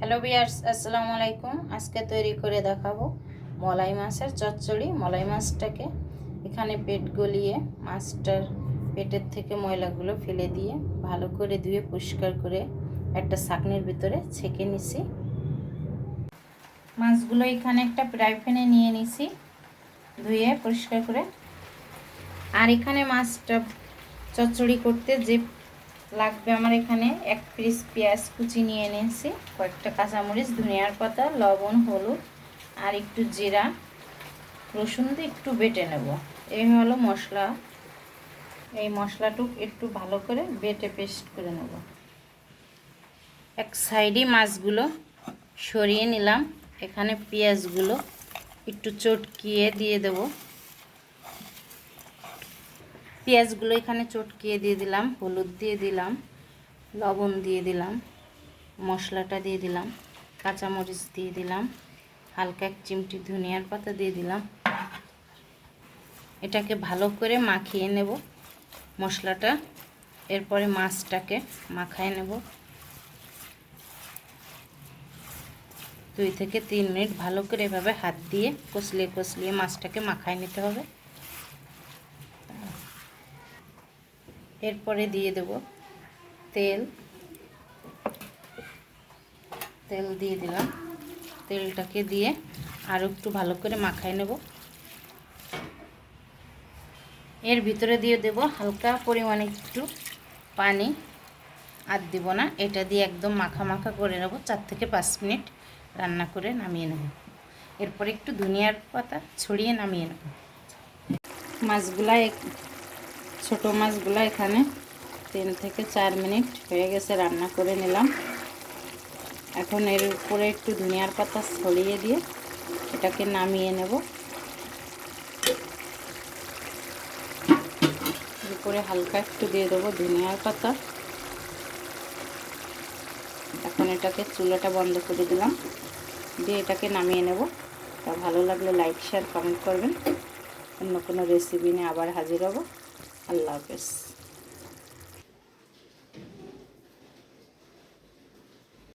Hello বিয়ার্স আসসালামু আলাইকুম। আজকে তৈরি করে দেখাবো মলাই মাছের চচ্চড়ি। মলাই মাছটাকে এখানে পেট গলিয়ে মাছটার পেটের থেকে ময়লাগুলো ফেলে দিয়ে ভালো করে ধুয়ে পরিষ্কার করে একটা ছাকনির ভিতরে ছেঁকে নিছি। মাছগুলো এখানে একটা ফ্রাই প্যানে নিয়ে নিছি ধুয়ে পরিষ্কার করে। আর এখানে মাছটা চচ্চড়ি করতে যে লাগবে আমার এখানে। এক পিস পেঁয়াজ কুচি নিয়ে নিয়েছি কয়েকটা কাঁচামরিচ, ধনিয়ার পাতা, লবণ, হলুদ আর একটু জিরা। রসুন দিয়ে একটু বেটে নেব। এই হলো মশলা। এই মশলাটুক একটু ভালো করে বেটে পেস্ট করে নেব। এক সাইডে মাছগুলো সরিয়ে নিলাম। এখানে পেঁয়াজগুলো একটু চটকিয়ে দিয়ে দেবো। পেঁয়াজগুলো এখানে চটকিয়ে দিয়ে দিলাম, হলুদ দিয়ে দিলাম, লবণ দিয়ে দিলাম, মশলাটা দিয়ে দিলাম, কাঁচামরিচ দিয়ে দিলাম, হালকা এক চিমটি ধনিয়ার পাতা দিয়ে দিলাম। এটাকে ভালো করে মাখিয়ে নেব মশলাটা, এরপরে মাছটাকে মাখায় নেব। দুই থেকে তিন মিনিট ভালো করে এভাবে হাত দিয়ে কষলিয়ে কষলিয়ে মাছটাকে মাখায় নিতে হবে। এরপরে দিয়ে দেব তেল। তেল দিয়ে দিলাম। তেলটাকে দিয়ে আরও একটু ভালো করে মাখায় নেব। এর ভিতরে দিয়ে দেব হালকা পরিমাণে একটু পানি। আর দেব না, এটা দিয়ে একদম মাখা মাখা করে নেব, চার থেকে পাঁচ মিনিট রান্না করে নামিয়ে নেব। এরপর একটু ধনিয়ার পাতা ছড়িয়ে নামিয়ে নেব। মাছগুলা ছোট মাছগুলো এখানে তিন থেকে চার মিনিট হয়ে গেছে রান্না করে নিলাম। এখন এর উপরে একটু ধনিয়ার পাতা ছড়িয়ে দিয়ে এটাকে নামিয়ে নেব। উপরে হালকা একটু দিয়ে দেবো ধনিয়ার পাতা। এখন এটাকে চুলাটা বন্ধ করে দিলাম। দিয়ে এটাকে নামিয়ে নেব। তা ভালো লাগলে লাইক, শেয়ার, কমেন্ট করবেন। অন্য কোনো রেসিপি নিয়ে আবার হাজির হব। আল্লাহ হাফেজ।